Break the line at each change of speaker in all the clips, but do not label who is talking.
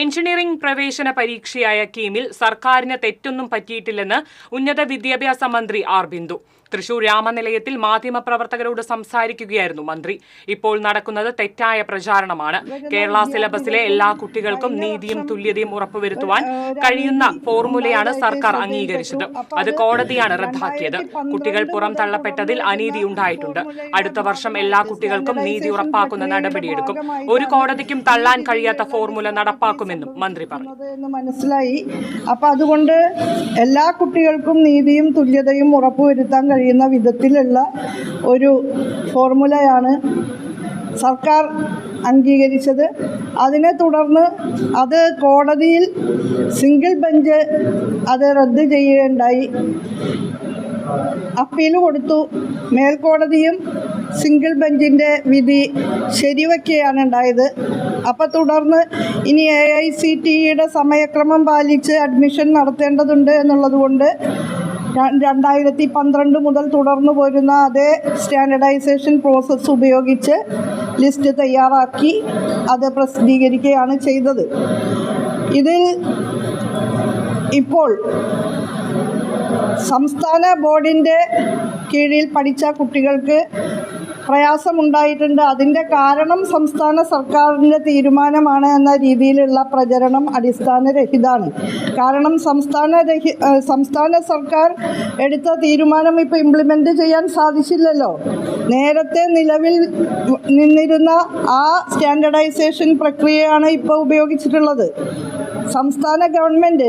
Engineering പ്രവേശന പരീക്ഷയായ കീമിൽ സർക്കാരിന് തെറ്റൊന്നും പറ്റിയിട്ടില്ലെന്ന് ഉന്നത വിദ്യാഭ്യാസ മന്ത്രി ആർ ബിന്ദു. തൃശൂർ രാമനിലയത്തിൽ മാധ്യമപ്രവർത്തകരോട് സംസാരിക്കുകയായിരുന്നു മന്ത്രി. ഇപ്പോൾ നടക്കുന്നത് തെറ്റായ പ്രചാരണമാണ്. കേരള സിലബസിലെ എല്ലാ കുട്ടികൾക്കും നീതിയും തുല്യതയും ഉറപ്പുവരുത്തുവാൻ കഴിയുന്ന ഫോർമുലയാണ് സർക്കാർ അംഗീകരിച്ചത്. അത് കോടതിയാണ് റദ്ദാക്കിയത്. കുട്ടികൾ പുറം തള്ളപ്പെട്ടതിൽ അനീതി ഉണ്ടായിട്ടുണ്ട്. അടുത്ത വർഷം എല്ലാ കുട്ടികൾക്കും നീതി ഉറപ്പാക്കുന്ന നടപടിയെടുക്കും. ഒരു കോടതിക്കും തള്ളാൻ കഴിയാത്ത ഫോർമുല നടപ്പാക്കുമെന്നും മന്ത്രി പറഞ്ഞു.
മനസ്സിലായി. അപ്പം അതുകൊണ്ട് എല്ലാ കുട്ടികൾക്കും നീതിയും തുല്യതയും ഉറപ്പുവരുത്താൻ കഴിയുന്ന വിധത്തിലുള്ള ഒരു ഫോർമുലയാണ് സർക്കാർ അംഗീകരിച്ചത്. അതിനെ തുടർന്ന് അത് കോടതിയിൽ സിംഗിൾ ബെഞ്ച് അത് റദ്ദ് ചെയ്യുകയുണ്ടായി. അപ്പീൽ കൊടുത്തു. മേൽക്കോടതിയും സിംഗിൾ ബെഞ്ചിന്റെ വിധി ശരിവയ്ക്കുകയാണ് ഉണ്ടായത്. അപ്പോൾ തുടർന്ന് ഇനി എ ഐ സി ടിയുടെ സമയക്രമം പാലിച്ച് അഡ്മിഷൻ നടത്തേണ്ടതുണ്ട് എന്നുള്ളതുകൊണ്ട് രണ്ടായിരത്തി പന്ത്രണ്ട് മുതൽ തുടർന്നു പോരുന്ന അതേ സ്റ്റാൻഡർഡൈസേഷൻ പ്രോസസ്സ് ഉപയോഗിച്ച് ലിസ്റ്റ് തയ്യാറാക്കി അത് പ്രസിദ്ധീകരിക്കുകയാണ് ചെയ്തത്. ഇതിൽ ഇപ്പോൾ സംസ്ഥാന ബോർഡിന്റെ കീഴിൽ പഠിച്ച കുട്ടികൾക്ക് പ്രയാസമുണ്ടായിട്ടുണ്ട്. അതിന്റെ കാരണം സംസ്ഥാന സർക്കാരിന്റെ തീരുമാനമാണ് എന്ന രീതിയിലുള്ള പ്രചരണം അടിസ്ഥാനരഹിതാണ് കാരണം സംസ്ഥാന രഹി സംസ്ഥാന സർക്കാർ എടുത്ത തീരുമാനം ഇപ്പോൾ ഇംപ്ലിമെന്റ് ചെയ്യാൻ സാധിച്ചില്ലല്ലോ. നേരത്തെ നിലവിൽ നിന്നിരുന്ന ആ സ്റ്റാൻഡർഡൈസേഷൻ പ്രക്രിയയാണ് ഇപ്പോൾ ഉപയോഗിച്ചിട്ടുള്ളത്. സംസ്ഥാന ഗവൺമെന്റ്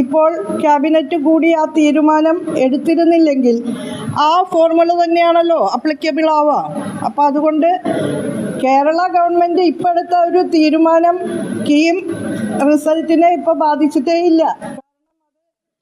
ഇപ്പോൾ ക്യാബിനറ്റ് കൂടി ആ തീരുമാനം എടുത്തിരുന്നില്ലെങ്കിൽ ആ ഫോർമുല തന്നെയാണല്ലോ അപ്ലിക്കബിൾ ആവുക. അപ്പോൾ അതുകൊണ്ട് കേരള ഗവൺമെന്റ് ഇപ്പോഴത്തെ ഒരു തീരുമാനം കീം റിസൾട്ടിനെ ഇപ്പോൾ ബാധിച്ചിട്ടേ ഇല്ല.